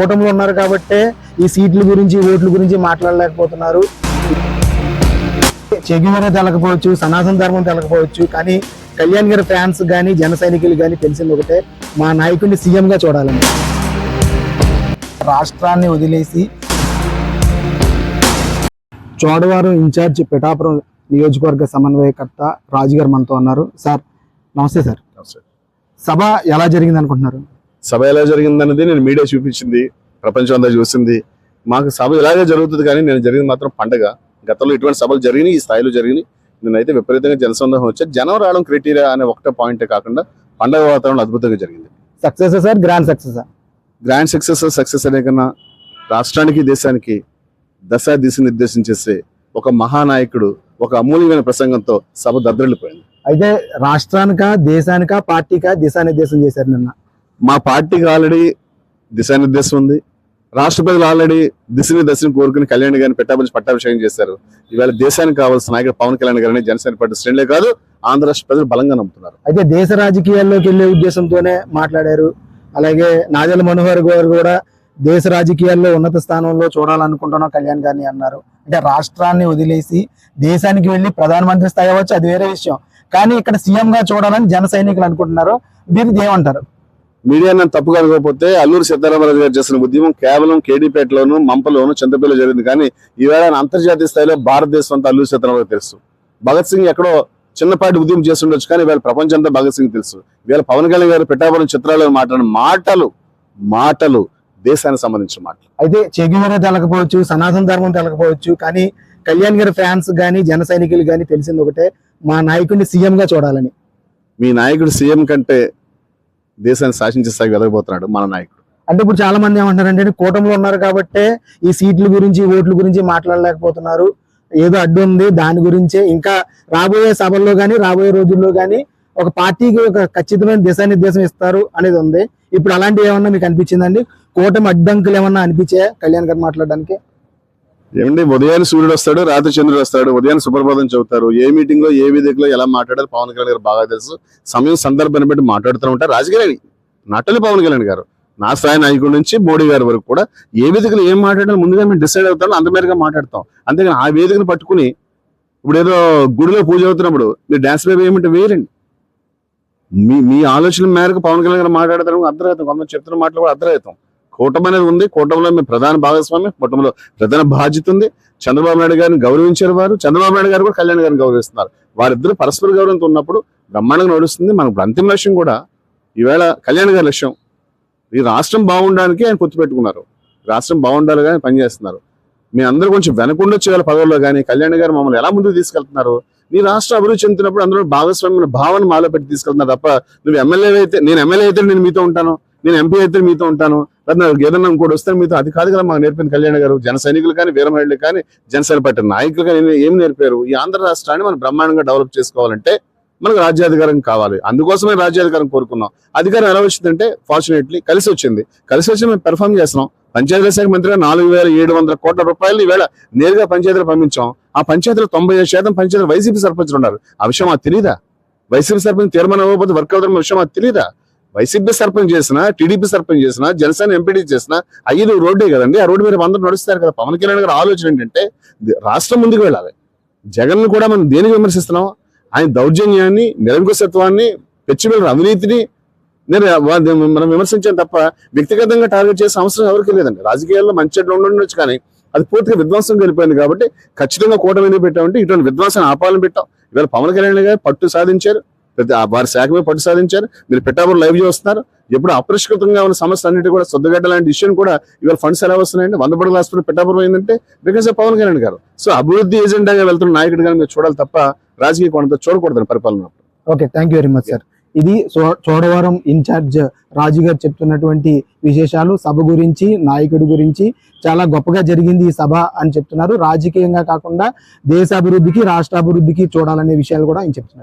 కూటమిలో ఉన్నారు కాబట్టే ఈ సీట్ల గురించి ఓట్ల గురించి మాట్లాడలేకపోతున్నారు. చెగివెర తెలకపోవచ్చు సనాతన ధర్మం తెలకపోవచ్చు కానీ కళ్యాణ్ గారి ఫ్యాన్స్ కానీ జన సైనికులు కానీ తెలిసింది ఒకటే మా నాయకుడిని సీఎం గా చూడాలని. రాష్ట్రాన్ని వదిలేసి చోడవారం ఇన్ఛార్జ్ పిఠాపురం నియోజకవర్గ సమన్వయకర్త రాజు గారు మనతో ఉన్నారు. సార్ నమస్తే సార్. సభ ఎలా జరిగింది అనుకుంటున్నారు సభ ఎలా జరిగిందన్నది నేను మీడియా చూపించింది ప్రపంచం అంతా చూసింది. మాకు సభ ఇలాగే జరుగుతుంది కానీ నేను జరిగింది మాత్రం పండగ. గతంలో ఇటువంటి సభలు జరిగినాయి ఈ స్థాయిలో జరిగినాయి. నేనైతే విపరీతంగా జనసందోహం వచ్చాయి జనం రావడం క్రైటీరియా అనే ఒకటే పాయింటే కాకుండా పండగ వాతావరణం అద్భుతంగా జరిగింది. Success sir grand success grand success success అనే కన్నా రాష్ట్రానికి దేశానికి దశ దిశ నిర్దేశం చేసే ఒక మహానాయకుడు ఒక అమూల్యమైన ప్రసంగంతో సభ దద్దరిల్లిపోయింది. అయితే రాష్ట్రానికా దేశానికా పార్టీకా దిశానిర్దేశం చేశారు నిన్న? మా పార్టీకి ఆల్రెడీ దిశానిర్దేశం ఉంది. రాష్ట్ర ప్రజలు ఆల్రెడీ దిశని దశని కోరుకుని కళ్యాణ్ గారిని పెట్టాబడి పట్టాభిషేకం చేశారు. ఇవాళ దేశానికి కావాల్సిన నాయకుడు పవన్ కళ్యాణ్ గారిని జనసేన పార్టీ శ్రేణులే కాదు ఆంధ్ర రాష్ట్ర ప్రజలు బలంగా నమ్ముతున్నారు. అయితే దేశ రాజకీయాల్లోకి వెళ్ళే ఉద్దేశంతోనే మాట్లాడారు. అలాగే నాదెల మనోహర్ గారు కూడా దేశ రాజకీయాల్లో ఉన్నత స్థానంలో చూడాలనుకుంటున్నాం కళ్యాణ్ గారిని అన్నారు. అంటే రాష్ట్రాన్ని వదిలేసి దేశానికి వెళ్ళి ప్రధానమంత్రి స్థాయి అవ్వచ్చు అది వేరే విషయం. కానీ ఇక్కడ సీఎంగా చూడాలని జన సైనికులు అనుకుంటున్నారు. దీనికి ఏమంటారు? మీడియా నన్ను తప్పుగా అనుకోకపోతే అల్లూరు సీతారామరాజు గారు చేసిన ఉద్యమం కేవలం కేడీపేటలోను మంపలోను చింతపల్లిలో జరిగింది. కానీ ఈవేళ అంతర్జాతీయ స్థాయిలో భారతదేశం అంతా అల్లూరు సీతారామరాజు తెలుసు. భగత్ సింగ్ ఎక్కడో చిన్నపాటి ఉద్యమం చేస్తుండొచ్చు కానీ వీళ్ళ ప్రపంచం అంతా భగత్ సింగ్ తెలుసు. వీళ్ళ పవన్ కళ్యాణ్ గారు పిఠాపురం చిత్రాల్లో మాట్లాడిన మాటలు మాటలు దేశానికి సంబంధించిన మాటలు. అయితే చెగివెర తెలకపోవచ్చు సనాతన ధర్మం తెలకపోవచ్చు కానీ కళ్యాణ్ గారి ఫ్యాన్స్ కానీ జన సైనికులు కానీ తెలిసింది ఒకటే మా నాయకుడిని సీఎం గా చూడాలని. మీ నాయకుడు సీఎం కంటే దేశాన్ని శాసించే స్థాయికి వెదగబోతున్నాడు మన నాయకుడు. అంటే ఇప్పుడు చాలా మంది ఏమంటారంటే కూటమిలో ఉన్నారు కాబట్టే ఈ సీట్ల గురించి ఓట్ల గురించి మాట్లాడలేకపోతున్నారు. ఏదో అడ్డు ఉంది దాని గురించే. ఇంకా రాబోయే సభల్లో కానీ రాబోయే రోజుల్లో కానీ ఒక పార్టీకి ఒక ఖచ్చితమైన దిశానిర్దేశం ఇస్తారు అనేది ఉంది. ఇప్పుడు అలాంటివి ఏమన్నా మీకు అనిపించిందండి? కూటమి అడ్డంకులు ఏమన్నా అనిపించాయా? కళ్యాణ్ గారు మాట్లాడడానికి. ఏమండి ఉదయాన్ని సూర్యుడు వస్తాడు రాత్రి చంద్రుడు వస్తాడు ఉదయాన్ని సుప్రభాతం చదువుతారు ఏ మీటింగ్లో ఏ వేదికలో ఎలా మాట్లాడారు పవన్ కళ్యాణ్ గారు బాగా తెలుసు. సమయం సందర్భాన్ని బట్టి మాట్లాడుతూ ఉంటారు రాజకీయాలు నటలి పవన్ కళ్యాణ్ గారు. నా స్థాయి నాయకుడి నుంచి మోడీ గారి వరకు కూడా ఏ వేదికలో ఏం మాట్లాడాలో ముందుగా మేము డిసైడ్ అవుతాం అంత మేరగా మాట్లాడతాం. అంతేగాని ఆ వేదికను పట్టుకుని ఇప్పుడు ఏదో గుడిలో పూజ అవుతున్నప్పుడు మీరు డాన్స్ బేబీ ఏమంటే వేయరండి మీ మీ ఆలోచన మేరకు పవన్ కళ్యాణ్ గారు మాట్లాడతారు అర్థరహితం కొంతమంది చెప్తున్న మాటలు కూడా అర్థరహితం కూటమి అనేది ఉంది. కూటమిలో మేము ప్రధాన భాగస్వామి కూటమిలో ప్రధాన బాధ్యత ఉంది. చంద్రబాబు నాయుడు గారిని గౌరవించారు వారు. చంద్రబాబు నాయుడు గారు కూడా కళ్యాణ్ గారిని గౌరవిస్తున్నారు. వారిద్దరు పరస్పర గౌరవంతో ఉన్నప్పుడు బ్రహ్మాండంగా నడుస్తుంది. మనకు అంతిమ లక్ష్యం కూడా ఈవేళ కళ్యాణ్ గారి లక్ష్యం. ఈ రాష్ట్రం బాగుండడానికి ఆయన పొత్తు పెట్టుకున్నారు. రాష్ట్రం బాగుండాలి కానీ పనిచేస్తున్నారు. మీ అందరూ కొంచెం వెనకుండా చేయాలి పదవుల్లో కానీ. కళ్యాణ్ గారు మమ్మల్ని ఎలా ముందుకు తీసుకెళ్తున్నారు? నీ రాష్ట్రం అభివృద్ధి చెందుతున్నప్పుడు అందులో భాగస్వామ్య భావన మాలో పెట్టి తీసుకెళ్తున్నారు తప్ప నువ్వు ఎమ్మెల్యే అయితే నేను ఎమ్మెల్యే అయితే నేను మీతో ఉంటాను. నేను ఎంపీ అయితే మీతో ఉంటాను. నాకు ఏదన్నా ఇంకోటి వస్తే మీతో అది కాదు కదా మాకు నేర్పింది కళ్యాణ్ గారు జన సైనికులు కానీ వీర కానీ జనసేన పార్టీ నాయకులు కానీ ఏం నేర్పారు? ఈ ఆంధ్ర రాష్ట్రాన్ని మనం బ్రహ్మాండంగా డెవలప్ చేసుకోవాలంటే మనకు రాజ్యాధికారం కావాలి. అందుకోసమే రాజ్యాధికారం కోరుకున్నాం. అధికారం ఎలా వచ్చిందంటే ఫార్చునేట్లీ కలిసి వచ్చింది. కలిసి వచ్చి మేము పెర్ఫామ్ చేస్తున్నాం. పంచాయతీ శాఖ మంత్రిగా నాలుగు వేల ఏడు వందల కోట్ల రూపాయలు ఈవేళ నేరుగా పంచాయతీలు పంపించాం. ఆ పంచాయతీలో తొంభై ఐదు శాతం పంచాయతీలు వైసీపీ సర్పంచులు ఉన్నారు. ఆ విషయం మాకు తెలియదా వైసీపీ సర్పంచ్ తీర్మానం అవ్వకపోతే వర్క్ అవుతున్న విషయం మాకు తెలియదా వైసీపీ సర్పంచ్ చేసిన టీడీపీ సర్పంచ్ చేసిన జనసేన ఎంపీడీ చేసిన ఐదు రోడ్డే కదండి. ఆ రోడ్డు మీద అందరూ నడుస్తారు కదా. పవన్ కళ్యాణ్ గారు ఆలోచన ఏంటంటే రాష్ట్రం ముందుకు వెళ్ళాలి. జగన్ కూడా మనం దేనికి విమర్శిస్తున్నాం? ఆయన దౌర్జన్యాన్ని నిరంకుశత్వాన్ని పెచ్చిమిల అవినీతిని నేను మనం విమర్శించాం తప్ప వ్యక్తిగతంగా టార్గెట్ చేసే అవసరం ఎవరికి లేదండి. రాజకీయాల్లో మంచి చెడ్డ ఉండొచ్చు కానీ అది పూర్తిగా విధ్వంసం వెళ్ళిపోయింది కాబట్టి ఖచ్చితంగా కూటమి పెట్టామంటే ఇటువంటి విధ్వంసాన్ని ఆపాలని పెట్టాం. ఇవాళ పవన్ కళ్యాణ్ గారు పట్టు సాధించారు. ప్రతి ఆ వారి శాఖపై పట్టు సాధించారు మీరు పెట్టాబులు లైవ్ చూస్తున్నారు. ఎప్పుడు అపరిష్కృతంగా ఉన్న సమస్య అన్నిటి కూడా సొద్దుగడ్డ లాంటి ఇష్యూని కూడా ఇవాళ ఫండ్స్ ఎలా వస్తున్నాయండి వంద పడుగుల హాస్పిటల్ పెట్టాపురం ఏంటంటే బికాస్ ఆఫ్ పవన్ కళ్యాణ్ గారు. సో అభివృద్ధి ఏజెండాగా వెళ్తున్న నాయకుడు కానీ మీరు చూడాలి తప్ప రాజకీయ కోణంతో చూడకూడదు పరిపాలన okay thank you very much sir ఇది చోడవరం ఇన్ఛార్జ్ రాజు గారు చెప్తున్నటువంటి విశేషాలు సభ గురించి నాయకుడి గురించి. చాలా గొప్పగా జరిగింది ఈ సభ అని చెప్తున్నారు. రాజకీయంగా కాకుండా దేశ అభివృద్ధికి రాష్ట్ర అభివృద్ధికి చూడాలనే విషయాలు కూడా ఆయన చెప్తున్నారు.